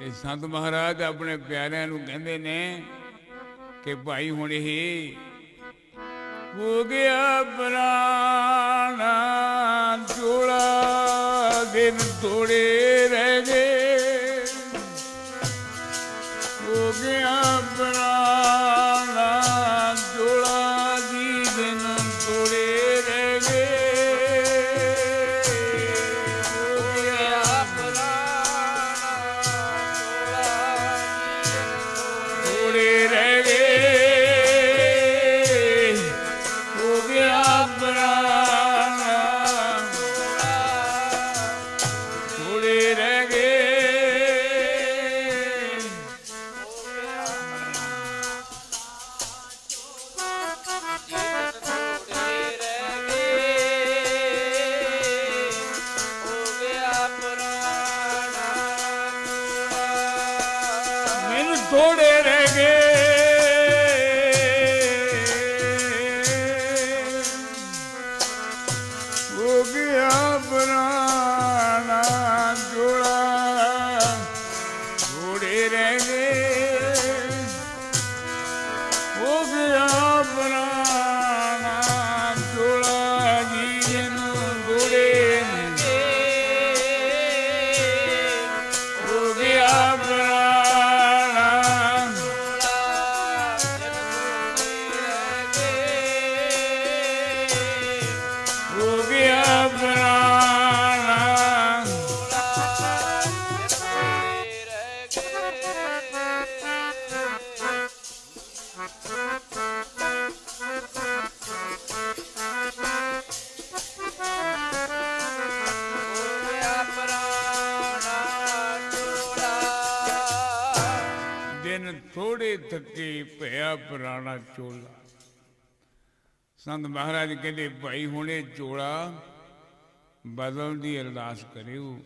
ਤੇ ਸੰਤ ਮਹਾਰਾਜ ਆਪਣੇ ਪਿਆਰਿਆਂ ਨੂੰ ਕਹਿੰਦੇ ਨੇ ਕਿ ਭਾਈ ਹੁਣ ਇਹ ਹੋ ਗਿਆ ਪ੍ਰਾਣਾ ਜੋੜਾ, ਦਿਨ ਥੋੜੇ ਰਹਿ ਗਏ। ਹੋ ਗਿਆ ਥੋੜੇ ਰਹਿ ਗਏ। ਹੋ ਗਿਆ ਪੁਰਾਣਾ ਜੋੜਾ। ਥੋੜੇ ਰਹਿ ਗਏ। ਹੋ ਗਿਆ ਪੁਰਾਣਾ ਥੋੜੇ ਥੱਕੇ ਭਇਆ ਪੁਰਾਣਾ ਚੋਲਾ। ਸੰਤ ਮਹਾਰਾਜ ਕਹਿੰਦੇ, ਭਾਈ, ਹੁਣੇ ਚੋਲਾ ਬਦਲਣ ਦੀ ਅਰਦਾਸ ਕਰਿਓ।